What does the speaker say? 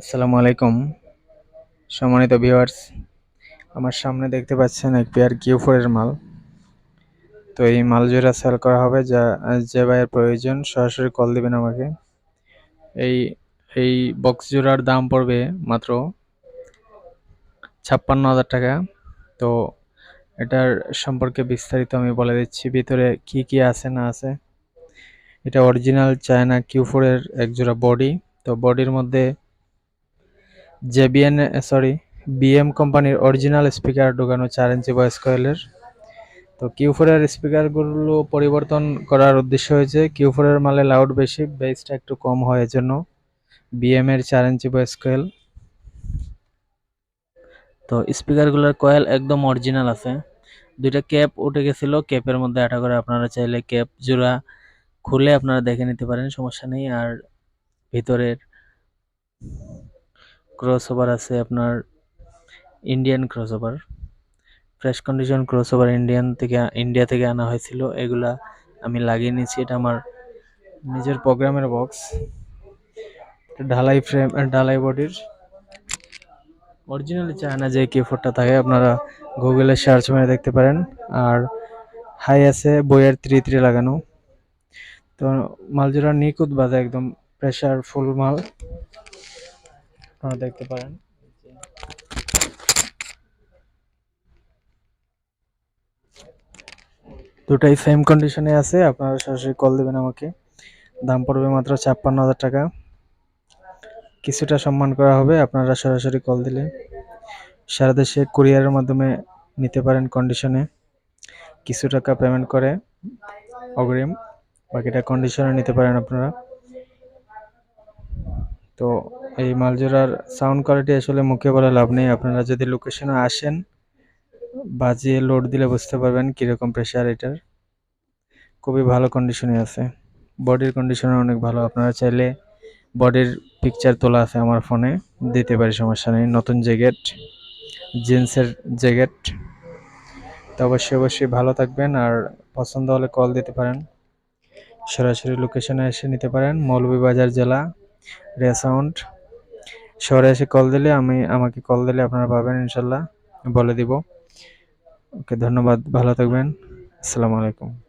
আসসালামু আলাইকুম। সম্মানিত ভিউয়ার্স আমার সামনে দেখতে পাচ্ছেন এক পেয়ার কিউ ফোরের মাল। তো এই মাল জোড়া সেল করা হবে, যা, যে ভাইয়ের প্রয়োজন, সরাসরি কল দিবেন আমাকে। এই এই বক্স জোড়ার দাম পড়বে মাত্র ছাপ্পান্ন হাজার টাকা। তো এটার সম্পর্কে বিস্তারিত আমি বলে দিচ্ছি, ভিতরে কি কি আছে, না আছে। এটা অরিজিনাল চায়না কিউ ফোরের এক জোড়া বডি তো বডির মধ্যে জেবিএন সরি বিএম কোম্পানির অরিজিনাল স্পিকার ঢোকানো চার ইঞ্চি ভয়েস কয়েলের তো কিউ ফোরের স্পিকারগুলো পরিবর্তন করার উদ্দেশ্য হয়েছে। কিউ ফোরের মালে লাউড বেশি বেসটা একটু কম হয় এজন্য বিএম এর চার ইঞ্চি ভয়েস কয়েল তো স্পিকারগুলোর কয়েল একদম অরিজিনাল আছে। দুইটা ক্যাপ উঠে গেছিল ক্যাপের মধ্যে আটা করে আপনারা চাইলে ক্যাপ জোড়া খুলে আপনারা দেখে নিতে পারেন, সমস্যা নেই। আর ভিতরের ক্রসওভার আছে আপনার Indian crossover fresh condition crossover Indian থেকে ইন্ডিয়া থেকে আনা হয়েছিল। এগুলা আমি লাগিয়ে নিয়েছি। এটা আমার নিজের প্রোগ্রামের বক্স ঢালাই ফ্রেম ঢালাই বডির অরিজিনালি চায়না যে কিফোর্ডটা থাকে, আপনারা গুগলে সার্চ মেরে দেখতে পারেন। আর হাই আছে বইয়ের থ্রি থ্রি লাগানো। তো মালজোড়া নিখুঁত বাজে একদম প্রেশার ফুল মাল। আপনারা দেখতে পারেন। দুটাই সেম কন্ডিশনে আছে, আপনারা সরাসরি কল দেবেন আমাকে। দাম পড়বে মাত্র ছাপ্পান্ন হাজার টাকা। কিছুটা সম্মান করা হবে, আপনারা সরাসরি কল দিলে। সারা দেশে কুরিয়ারের মাধ্যমে নিতে পারেন কন্ডিশনে কিছু টাকা পেমেন্ট করে, অগ্রিম। বাকিটা কন্ডিশনে নিতে পারেন আপনারা। তো এই মালজোড়ার সাউন্ড কোয়ালিটি আসলে মুখে বলে লাভ নেই। আপনারা যদি লোকেশনে আসেন, বাজিয়ে লোড দিলে বুঝতে পারবেন কীরকম প্রেশার এটার। খুবই ভালো কন্ডিশনে আছে। বডির কন্ডিশনে অনেক ভালো। আপনারা চাইলে বডির পিকচার তোলা আছে আমার ফোনে দিতে পারি, সমস্যা নেই। নতুন জ্যাকেট জিন্সের জ্যাকেট তো অবশ্যই অবশ্যই ভালো থাকবেন আর পছন্দ হলে কল দিতে পারেন। সরাসরি লোকেশনে এসে নিতে পারেন। মৌলভীবাজার জেলা, রেসাউন্ড। শহরে এসে কল দিলে আমি, আমাকে কল দিলে আপনারা পাবেন ইনশাল্লাহ। বলে দিব। ওকে, ধন্যবাদ। ভালো থাকবেন। আসসালামু আলাইকুম।